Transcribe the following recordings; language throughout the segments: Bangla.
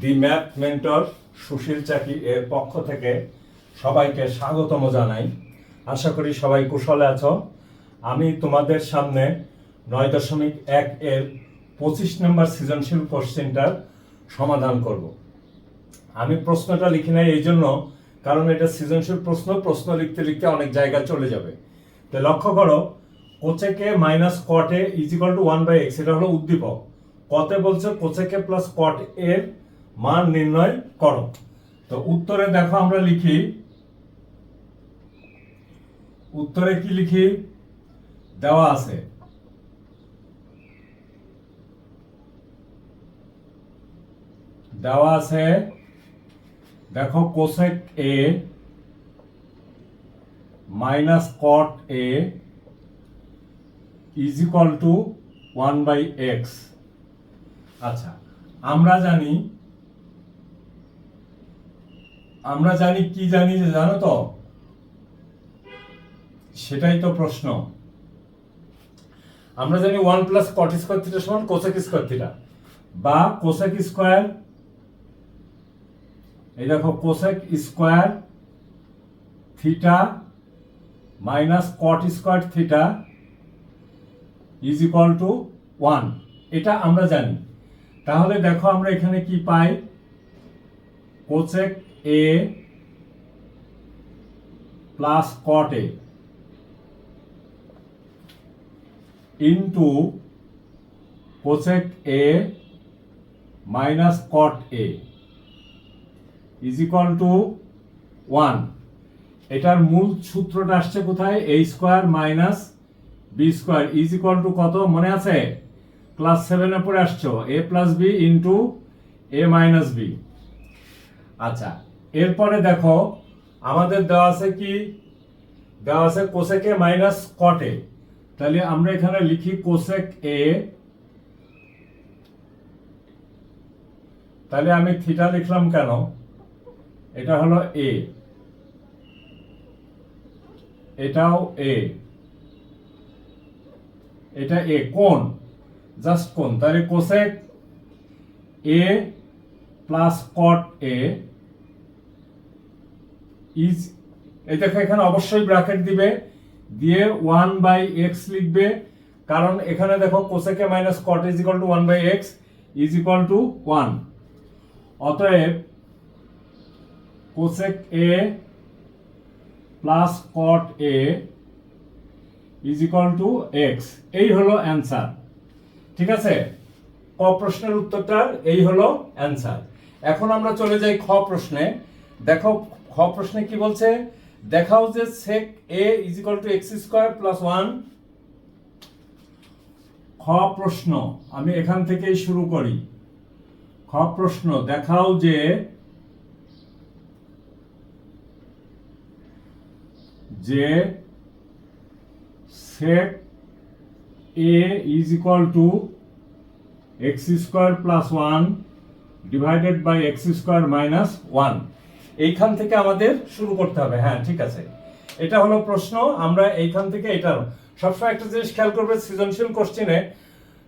দি ম্যাথ মেন্টর সুশীল চাকি এর পক্ষ থেকে সবাইকে স্বাগতম জানাই। আশা করি সবাই কুশলে আছো। আমি তোমাদের সামনে নয় দশমিক এক এর পঁচিশ নম্বর সৃজনশীল কোশ্চেনটার সমাধান করব। আমি প্রশ্নটা লিখি নাই এই জন্য, কারণ এটা সৃজনশীল প্রশ্ন প্রশ্ন লিখতে লিখতে অনেক জায়গা চলে যাবে। তো লক্ষ্য করো, কোচেকে minus কটে is equal to one by X এটা হলো উদ্দীপক। কতে বলছে কোচেকে প্লাস কট এর মান নির্ণয় করো। তো উত্তরে দেখো আমরা লিখি, উত্তরে কি লিখি? দেওয়া আছে। দেওয়া আছে, দেখো cosec A minus cot A is equal to one by X আচ্ছা আমরা জানি আমরা জানি কি জানি যে জানো তো? সেটাই তো প্রশ্ন। আমরা জানি one plus cot square theta সমান কোসেক স্কোয়ার থিটা। বা কোসেক স্কোয়ার, এই দেখো cosec square theta minus cot square theta is equal to one. এটা আমরা জানি। তাহলে দেখো আমরা এখানে কি পাই? Cosec A plus cot A into cosec A minus cot A is equal to one এটার মূল সূত্রটা আসছে কোথায়? A square minus B square is equal to কত? মনে আছে? ক্লাস সেভেনে পরে আসছো A plus B into A minus B আচ্ছা এরপরে দেখো, আমাদের দেওয়া আছে কি? দেওয়া আছে কোসেকে মাইনাস কটে তাহলে আমরা এখানে লিখি কোসেক এ তাহলে আমি থিটা লিখলাম কেন? এটা হলো এ এটাও এ এটা এ কোন জাস্ট কোন? তাহলে cosec A plus cot A is এই দেখো এখানে অবশ্যই ব্র্যাকেট দিবে, দিয়ে ওয়ান বাই এক্স লিখবে, কারণ এখানে দেখো cosec minus cot is equal to one by X is equal to one অতএব cosec A plus cot A is equal to X এই হলো অ্যান্সার ঠিক আছে? ক প্রশ্নের উত্তরটার এই হলো অ্যান্সার এখন আমরা চলে যাই খ প্রশ্নে। দেখো, খ প্রশ্নে কি বলছে? দেখাও যে sec A is equal to X square plus one খ প্রশ্ন, আমি এখান থেকেই শুরু করি। খ প্রশ্ন, দেখাও যে যে sec A is equal to X square plus one divided by X square minus one এইখান থেকে আমাদের শুরু করতে হবে। হ্যাঁ ঠিক আছে। এটা হলো প্রশ্ন। আমরা এইখান থেকে এটা সবসময় একটা জিনিস খেয়াল করবে, সৃজনশীল কোশ্চেনে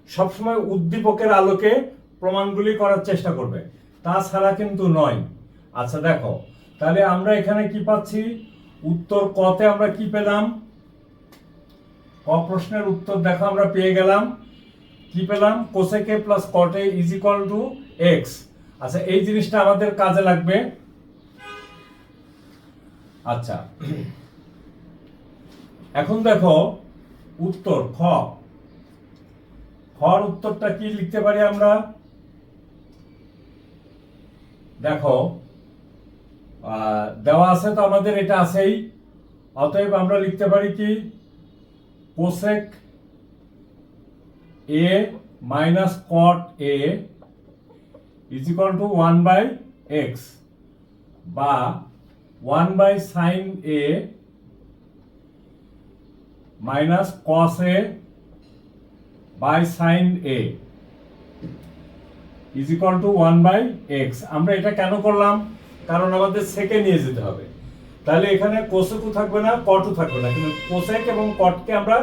সবসময় উদ্দীপকের আলোকে প্রমাণগুলি করার চেষ্টা করবে। তাছাড়া কিন্তু নয়। আচ্ছা দেখো। তাহলে আমরা এখানে কি পাচ্ছি? উত্তর কতে আমরা কি পেলাম? ক প্রশ্নের উত্তর দেখো, আমরা পেয়ে গেলাম। কি পেলাম? কোসেকে প্লাস কটে ইজ ইকুয়াল টু এক্স আচ্ছা এই জিনিসটা আমাদের কাজে লাগবে। আচ্ছা। এখন দেখো, উত্তর খ। খর উত্তরটা কি লিখতে পারি আমরা? দেখো দেওয়া আছে তো আমাদের, এটা আছেই। অতএব আমরা লিখতে পারি কি? Cosec A minus cot A is equal to one by X বা one by sine A minus cos A by sine A is equal to one by X আমরা এটা কেন করলাম? কারণ আমাদের সেকে নিয়ে যেতে হবে। তাহলে এখানে কোসেকও থাকবে না কটও থাকবে না। কিন্তু কোসেক এবং কটকে আমরা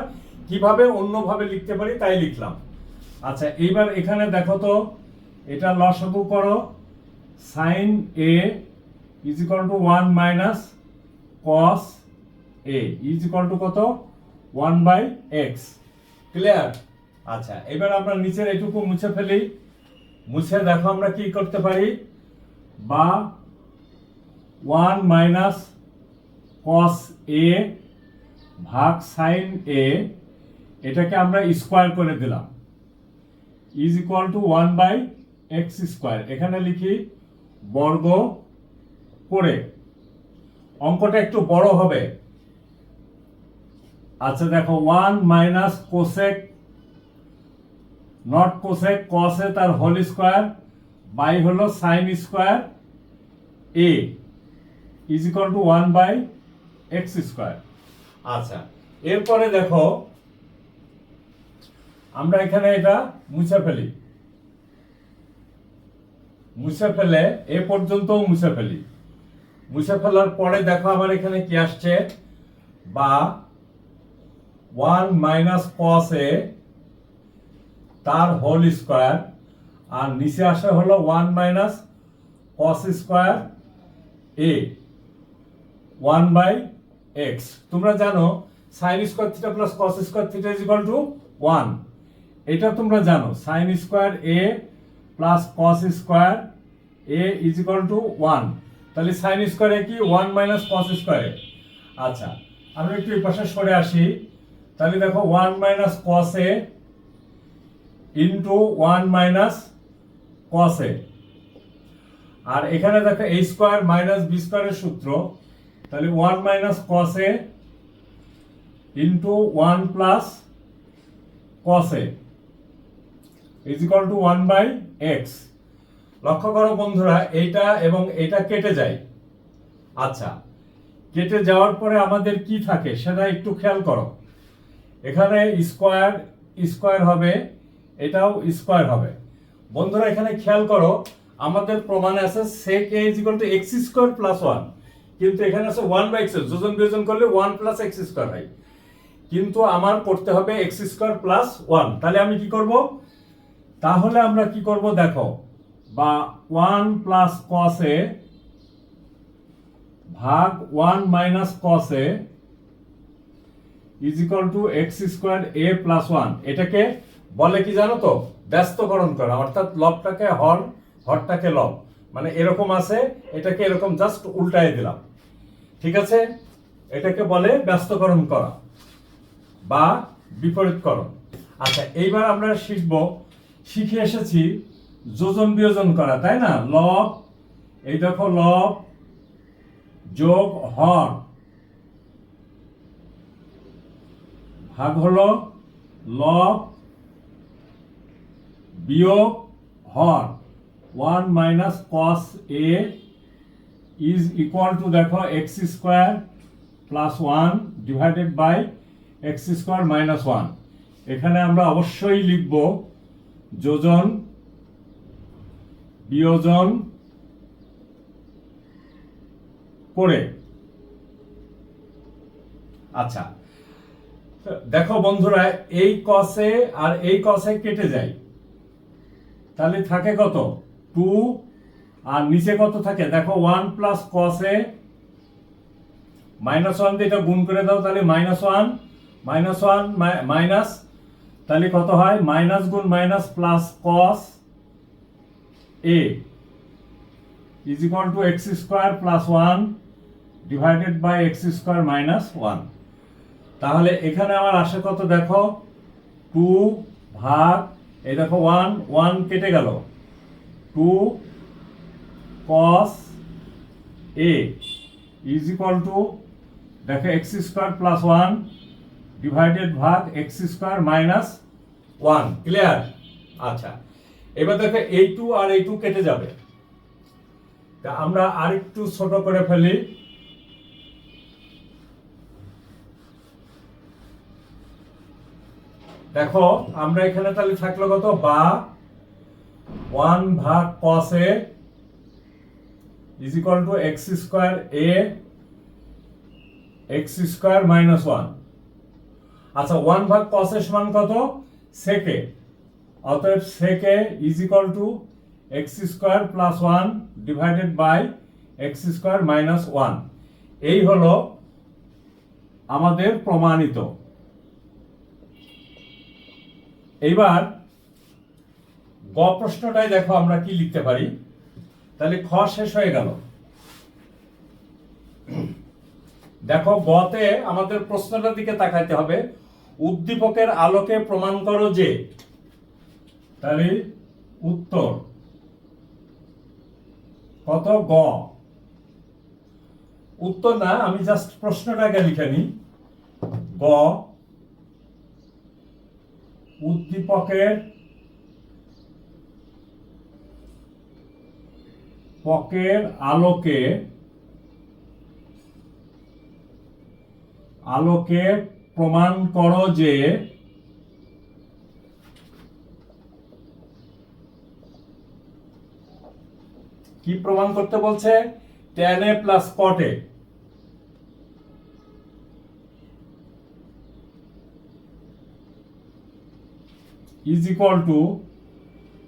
কীভাবে অন্যভাবে লিখতে পারি তাই লিখলাম। আচ্ছা এইবার এখানে দেখো তো, এটা লসাগু করো। Sine A is equal to one minus cos A is equal to কত? ওয়ান বাই এক্স ক্লিয়ার আচ্ছা এবার আমরা নিচের এটুকু মুছে ফেলি। মুছে দেখো আমরা কি করতে পারি? বা ওয়ান মাইনাস কস এ ভাগ সাইন এ এটাকে আমরা স্কোয়ার করে দিলাম। Is equal to one by X square এখানে লিখি বর্গ করে। অঙ্কটা একটু বড় হবে। আচ্ছা দেখো one minus cosec not cosec কসে তার হোল স্কোয়ার বাই হলো sine square A is equal to one by X square আচ্ছা এরপরে দেখো, আমরা এখানে এটা মুছে ফেলি। মুছে ফেলে, এ পর্যন্ত মুছে ফেলি। মুছে ফেলার পরে দেখো আমার এখানে কি আসছে? বা ওয়ান মাইনাস কস এ তার হোল স্কোয়ার, আর নিচে আসে হলো one minus cos square A. One by X তোমরা জানো sine square theta plus cos square theta is equal to one এটা তোমরা জানো sine square A plus cos square A is equal to one তাহলে সাইন স্কোয়ারে কি? ওয়ান মাইনাস কস স্কোয়ারে আচ্ছা আমরা একটু পাশে সরে আসি। তাহলে দেখো one minus cos A into one minus cos A আর এখানে দেখো এ স্কোয়ার মাইনাস বি স্কোয়ারের সূত্র। তাহলে one minus cos A into one plus cos A is equal to one by X লক্ষ্য করো বন্ধুরা, এইটা এবং এটা কেটে যায়। আচ্ছা কেটে যাওয়ার পরে আমাদের কি থাকে সেটা একটু খেয়াল করো। এখানে স্কোয়ার স্কোয়ার হবে, এটাও স্কোয়ার হবে। বন্ধুরা, এখানে খেয়াল করো, আমাদের প্রমাণে আছে sec A is equal to X square plus one কিন্তু এখানে আছে ওয়ান বাই এক্স যোজন বিয়োজন করলে ওয়ান প্লাস এক্স স্কোয়ার হয়। কিন্তু আমার করতে হবে এক্স স্কোয়ার প্লাস ওয়ান তাহলে আমি কি করব? তাহলে আমরা কি করব দেখো, বা ওয়ান প্লাস কস ভাগ one minus cos is equal to x square A plus one এটাকে বলে কি জানো তো? ব্যস্তকরণ করা। অর্থাৎ লবটাকে হর হরটাকে লব। মানে এরকম আছে, এটাকে এরকম জাস্ট উল্টায় দিলাম। ঠিক আছে? এটাকে বলে ব্যস্তকরণ করা বা বিপরীতকরণ। আচ্ছা এইবার আমরা শিখব, শিখে এসেছি যোজন বিয়োজন করা, তাই না? লব, এই দেখো লব যোগ হর। ভাগ হলো লব বিয়োগ হর। One minus cos a is equal to দেখো x square plus one divided by x square minus one এখানে আমরা অবশ্যই লিখব যোজন বিয়োজন করে। আচ্ছা দেখো বন্ধুরা, এই কসে আর এই কসে কেটে যায়। তাহলে থাকে কত? টু, আর নিচে কত থাকে? দেখো ওয়ান প্লাস কসে মাইনাস ওয়ান দিয়ে এটা গুণ করে দাও, তাহলে minus one minus one minus তাহলে কত হয়? মাইনাস গুণ minus plus cos a is equal to x square plus one divided by x square minus one তাহলে এখানে আমার আসে কত দেখো? টু ভাগ, এই দেখো ওয়ান ওয়ান কেটে গেল। Two cos a is equal to দেখো x square plus one divided ভাগ x square minus one clear আচ্ছা এবার দেখো এই টু আর এই টু কেটে যাবে। তা আমরা আরেকটু ছোট করে ফেলি। দেখো, আমরা এখানে তাহলে থাকল কত? বা ওয়ান ভাগ cos a is equal to x square A x square minus one আচ্ছা ওয়ান ভাগ কস এর সমান কত? সেকে অতএব a is equal to x square plus one divided by x square minus one এই হলো আমাদের প্রমাণিত। এইবার গ প্রশ্নটাই দেখো আমরা কি লিখতে পারি। তাহলে খ শেষ হয়ে গেল। দেখো গতে আমাদের প্রশ্নটার দিকে তাকাইতে হবে। উদ্দীপকের আলোকে প্রমাণ করো যে, তাহলে উত্তর। কত? গ। উত্তর না, আমি জাস্ট প্রশ্নটাকে লিখে নিই। গ। উদ্দীপকের পকের আলোকে আলোকে প্রমাণ করো যে কি প্রমাণ করতে বলছে? tan a plus cot a is equal to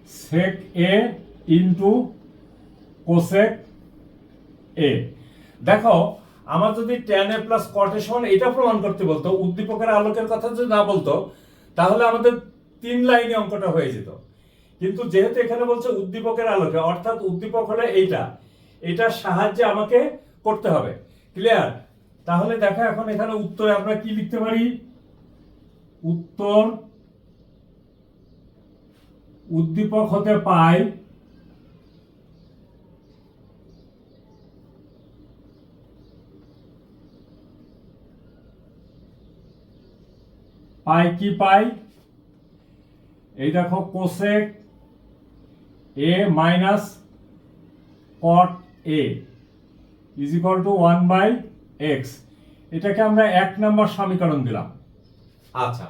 sec a cosec a দেখো, আমার যদি tan a প্লাস a সমান, এটা প্রমাণ করতে বলতো, উদ্দীপকের আলোকের কথা যদি না বলতো, তাহলে আমাদের তিন লাইনে অঙ্কটা হয়ে যেত। কিন্তু যেহেতু এখানে বলছে উদ্দীপকের আলোকে, অর্থাৎ উদ্দীপক হলে এইটা, এটার সাহায্যে আমাকে করতে হবে। ক্লিয়ার তাহলে দেখো এখন এখানে উত্তরে আমরা কি লিখতে পারি? উত্তর উদ্দীপক হতে পাই পাই কি পাই? এই দেখো cosec a minus cot a is equal to one by x এটাকে আমরা এক নম্বর সমীকরণ দিলাম। আচ্ছা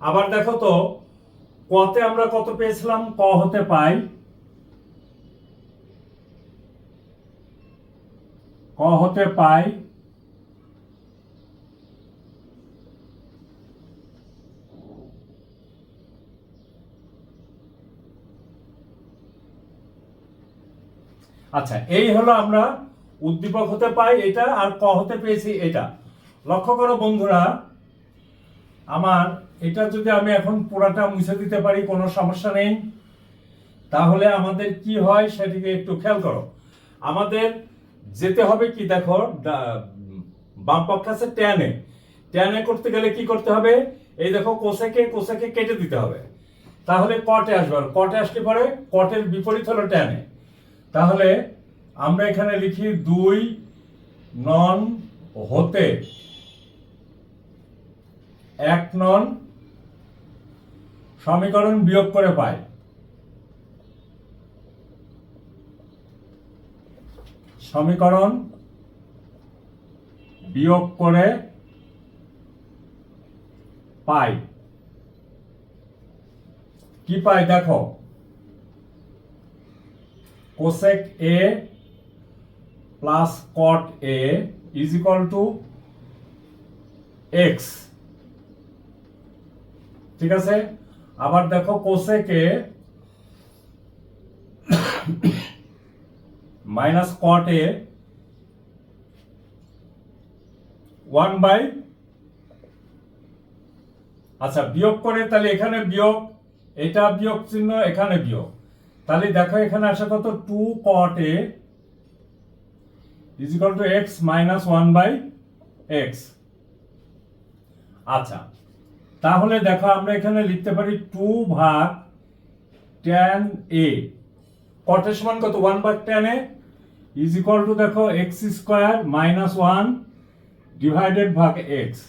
আবার দেখো তো কতে আমরা কত পেয়েছিলাম? ক হতে পাই। ক হতে পাই আচ্ছা এই হলো আমরা উদ্দীপক হতে পাই এটা আর ক হতে পেয়েছি এটা। লক্ষ্য করো বন্ধুরা, আমার এটা যদি আমি এখন পুরাটা মুছে দিতে পারি, কোনো সমস্যা নেই। তাহলে আমাদের কি হয় সেটিকে একটু খেয়াল করো। আমাদের যেতে হবে কি দেখো বাম পক্ষ আছে ট্যানে ট্যানে করতে গেলে কি করতে হবে? এই দেখো কোষেকে কোষেকে কেটে দিতে হবে। তাহলে কটে আসবে। কটে আসলে পরে কটের বিপরীত হলো ট্যানে তাহলে আমরা এখানে লিখি দুই নন হতে। এক নন সমীকরণ বিয়োগ করে পাই। সমীকরণ বিয়োগ করে পাই। কি পাই দেখো? Cosec a plus cot a is equal to x. ঠিক আছে? আবার দেখো cosec a minus cot a one by আচ্ছা বিয়োগ করে তাহলে এখানে বিয়োগ, এটা বিয়োগ চিহ্ন, এখানে বিয়োগ। তাহলে দেখো এখানে আসে কত? Two cot a is equal to x minus one by x আচ্ছা তাহলে দেখো আমরা এখানে লিখতে পারি টু ভাগ ট্যান এ কটের সমান কত? ওয়ান ভাগ tan a is equal to দেখো x square minus one divided ভাগ এক্স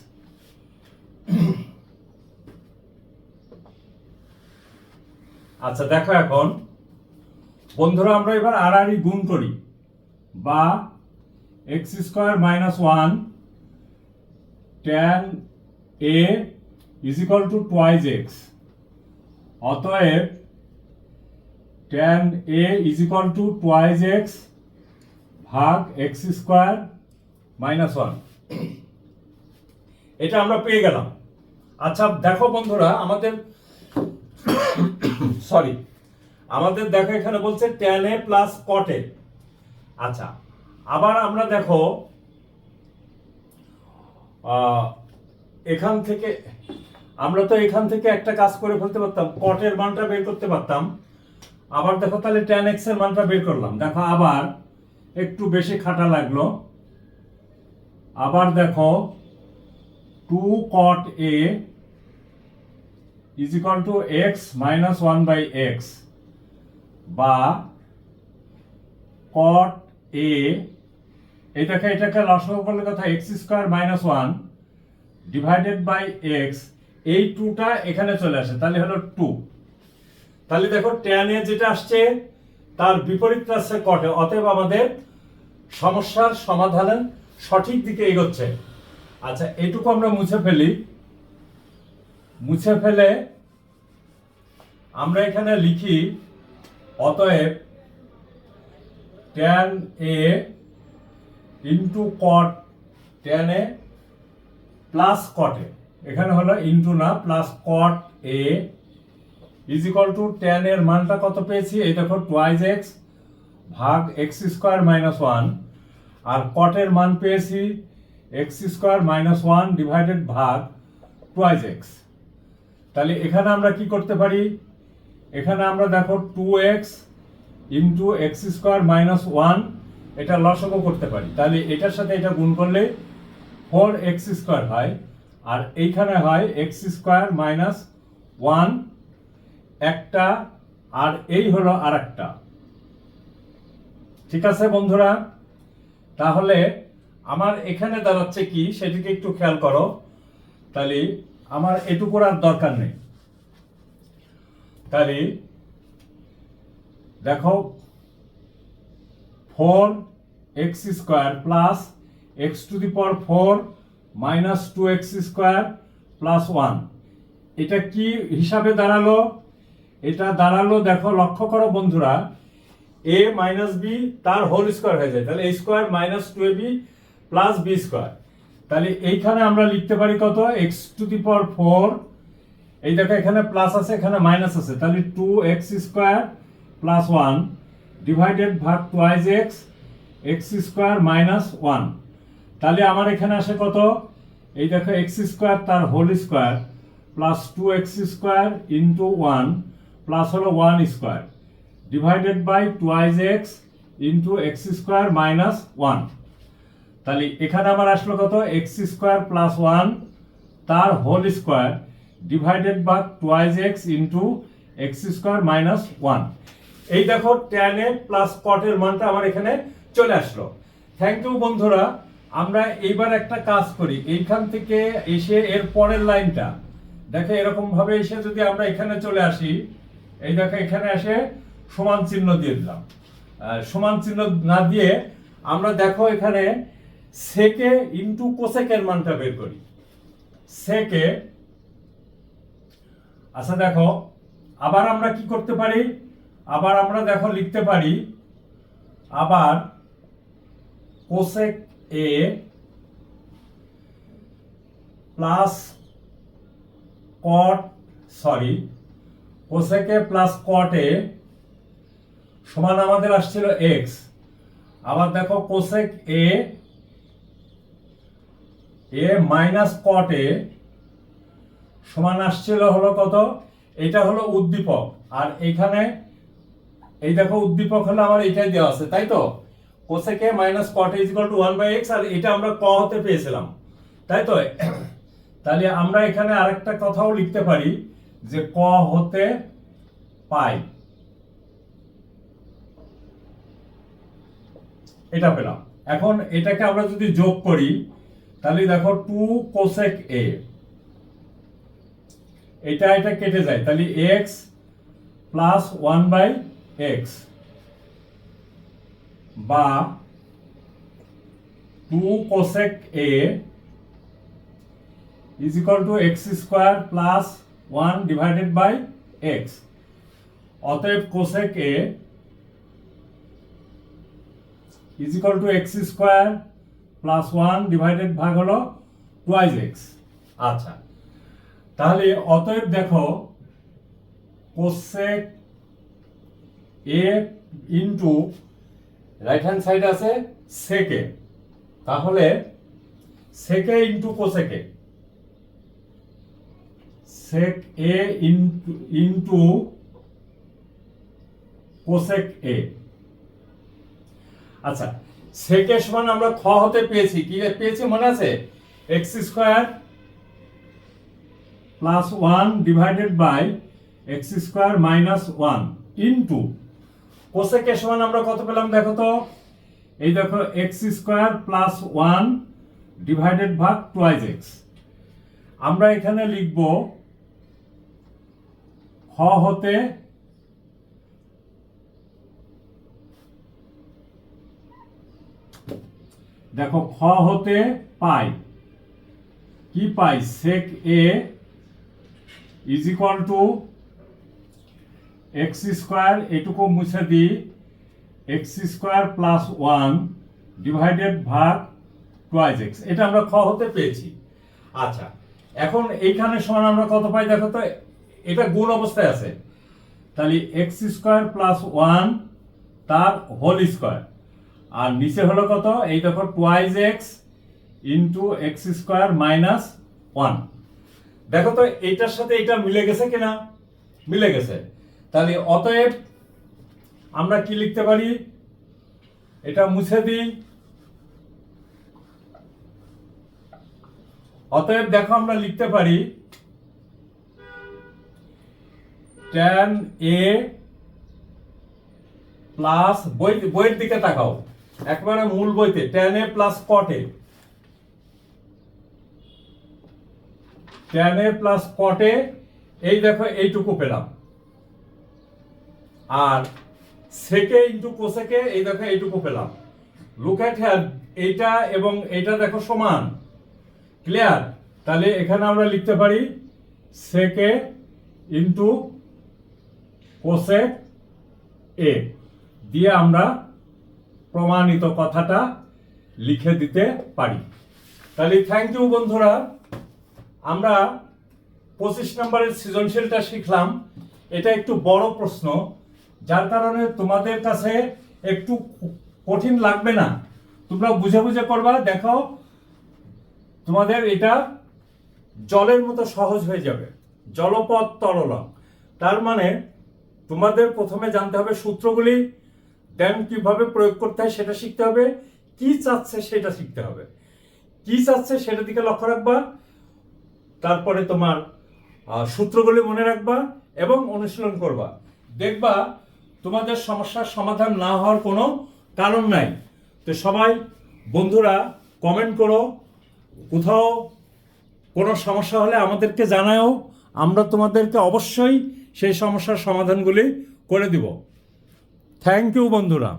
আচ্ছা দেখো এখন বন্ধুরা, আমরা এবার আর আড়াআড়ি গুণ করি। বা x square minus one tan a is equal to twice x অতএব tan a is equal to twice x ভাগ এক্স স্কোয়ার মাইনাস ওয়ান এটা আমরা পেয়ে গেলাম। আচ্ছা দেখো বন্ধুরা, আমাদের সরি আমাদের দেখো এখানে বলছে ট্যান এ প্লাস কট এ আচ্ছা আবার আমরা দেখো এখান থেকে, আমরা তো এখান থেকে একটা কাজ করে ফেলতে পারতাম কটের মানটা বের করতে পারতাম। আবার দেখো তাহলে ট্যান এক্সের মানটা বের করলাম। দেখো আবার একটু বেশি খাটা লাগল। আবার দেখো two cot a is equal to x minus one by x বা কট এ এটাকে এটাকে লসাগু করলে কথা x square minus one divided by x এই টুটা এখানে চলে আসে, তাহলে হলো টু তাহলে দেখো ট্যান যেটা আসছে, তার বিপরীত আসছে কটে অতএব আমাদের সমস্যার সমাধানের সঠিক দিকে এগোচ্ছে। আচ্ছা এটুকু আমরা মুছে ফেলি। মুছে ফেলে আমরা এখানে লিখি অতএব tan a into cot tan a plus কটে এখানে হলো ইন্টু না plus cot a is equal to tan এর মানটা কত পেয়েছি? এই দেখো টুয়াইজ এক্স ভাগ এক্স স্কোয়ার মাইনাস ওয়ান আর কটের মান পেয়েছি x square minus one divided ভাগ টুয়াইজ এক্স তাহলে এখানে আমরা কি করতে পারি? এখানে আমরা দেখো two x into x square minus one এটা লসগো করতে পারি। তাহলে এটার সাথে এটা গুণ করলে ফোর এক্স স্কোয়ার হয়, আর এইখানে হয় এক্স স্কোয়ার মাইনাস ওয়ান একটা, আর এই হলো আর একটা ঠিক আছে বন্ধুরা? তাহলে আমার এখানে দাঁড়াচ্ছে কি, সেটিকে একটু খেয়াল করো। তাহলে আমার এটুকুর আর দরকার নেই। তাহলে, দেখো four x square plus x to the power four minus two x square plus one এটা কি হিসাবে দাঁড়াল? এটা দাঁড়াল, দেখো, লক্ষ্য করো বন্ধুরা এ মাইনাস বি তার হোল স্কোয়ার হয়ে যায়। তাহলে a square minus two a b plus b square তাহলে এইখানে আমরা লিখতে পারি কত? X to the power four এই দেখো, এখানে প্লাস আছে, এখানে মাইনাস আছে। তাহলে two x square plus one divided ভাগ twice x x square minus one তাহলে আমার এখানে আসে কত? এই দেখো এক্স স্কোয়ার তার whole square plus two x square into one plus হলো one square divided by twice x into x square minus one তাহলে এখানে আমার আসলো কত? এক্স স্কোয়ার প্লাস ওয়ান তার whole square divided by twice x into x square minus one এই দেখো ট্যান এ প্লাস কটের মানটা আমার এখানে চলে আসলো। থ্যাংক ইউ বন্ধুরা, আমরা এইবার একটা কাজ করি। এইখান থেকে এসে এর পরের লাইনটা, দেখো এরকম ভাবে এসে যদি আমরা এখানে চলে আসি, এই দেখো এখানে এসে সমান চিহ্ন দিয়ে দিলাম। সমান চিহ্ন না দিয়ে আমরা দেখো এখানে সেকে ইন্টু কোসেকের মানটা বের করি। সেকে আচ্ছা দেখো, আবার আমরা কি করতে পারি? আবার আমরা দেখো লিখতে পারি, আবার cosec a plus cot sorry cosec plus cot সমান আমাদের আসছিল এক্স আবার দেখো কোসেক এ এ মাইনাস কট সমান আসছিল হলো কত? এটা হলো উদ্দীপক। আর এখানে এই দেখো উদ্দীপক হলো আমার এটাই দেওয়া আছে, তাই তো? Cosec minus cot is to one by x আর এটা আমরা ক হতে পেয়েছিলাম। তাই তো? তাহলে আমরা এখানে আরেকটা কথাও লিখতে পারি যে ক হতে পাই। এটা পেলাম। এখন এটাকে আমরা যদি যোগ করি, তাহলে দেখো টু কোসেক এ এটা এটা কেটে যায়। তাহলে x plus one by x বা two cosec a is equal to x square plus one divided by x অতএব cosec a is equal to x square plus one divided ভাগ হলো টুয়াইজ এক্স আচ্ছা। তাহলে অতএব দেখো cosec a into right hand side আছে সেকে তাহলে সেকে into cosec sec a into into cosec a আচ্ছা সেকে সমান আমরা খ হতে পেয়েছি, কি পেয়েছি মনে আছে? X square plus one divided by x square minus one into cosec সমান আমরা কত পেলাম দেখো তো? এই দেখো x square plus one divided ভাগ টুয়াইজ এক্স আমরা এখানে লিখব খ হতে দেখো খ হতে পাই। কি পাই? Sec a is equal to x square এটুকু মুছে দিই। X square plus one divided ভাগ টুয়াইজ এক্স এটা আমরা খ হতে পেয়েছি আচ্ছা এখন এইখানে সমান আমরা কত পাই দেখো তো? এটা গুণ অবস্থায় আছে। তাহলে এক্স স্কোয়ার প্লাস ওয়ান তার হোল স্কোয়ার আর নিচে হলো কত? এই দেখো twice x into x square minus one দেখো তো, এইটার সাথে এটা মিলে গেছে কিনা? মিলে গেছে। তাহলে অতএব আমরা কি লিখতে পারি? এটা মুছে দিই। অতএব দেখো, আমরা লিখতে পারি ট্যান এ প্লাস বই বইয়ের দিকে তাকাও। একবারে মূল বইতে tan a plus cot tan plus cot এই দেখো এইটুকু পেলাম। আর সেকে ইন্টু কোসেকে এই দেখো এইটুকু পেলাম। লুক অ্যাট এইটা এবং এইটা দেখো সমান। ক্লিয়ার তাহলে এখানে আমরা লিখতে পারি সেকে ইন্টু কোসেক এ দিয়ে আমরা প্রমাণিত কথাটা লিখে দিতে পারি। তাহলে থ্যাংক ইউ বন্ধুরা। আমরা পঁচিশ নম্বরের সৃজনশীলটা শিখলাম। এটা একটু বড় প্রশ্ন, যার কারণে তোমাদের কাছে একটু কঠিন লাগবে না। তোমরা বুঝে বুঝে করবা দেখো তোমাদের এটা জলের মতো সহজ হয়ে যাবে। জলপথ তরল তার মানে তোমাদের প্রথমে জানতে হবে সূত্রগুলি দেন কীভাবে প্রয়োগ করতে হয় সেটা শিখতে হবে, কি চাচ্ছে সেটা শিখতে হবে। কি চাচ্ছে সেটা দিকে লক্ষ্য রাখবা। তারপরে তোমার সূত্রগুলি মনে রাখবা এবং অনুশীলন করবা। দেখবা তোমাদের সমস্যার সমাধান না হওয়ার কোনো কারণ নাই। তো সবাই বন্ধুরা কমেন্ট করো। কোথাও কোনো সমস্যা হলে আমাদেরকে জানাও। আমরা তোমাদেরকে অবশ্যই সেই সমস্যার সমাধানগুলি করে দিব। থ্যাংক ইউ বন্ধুরা।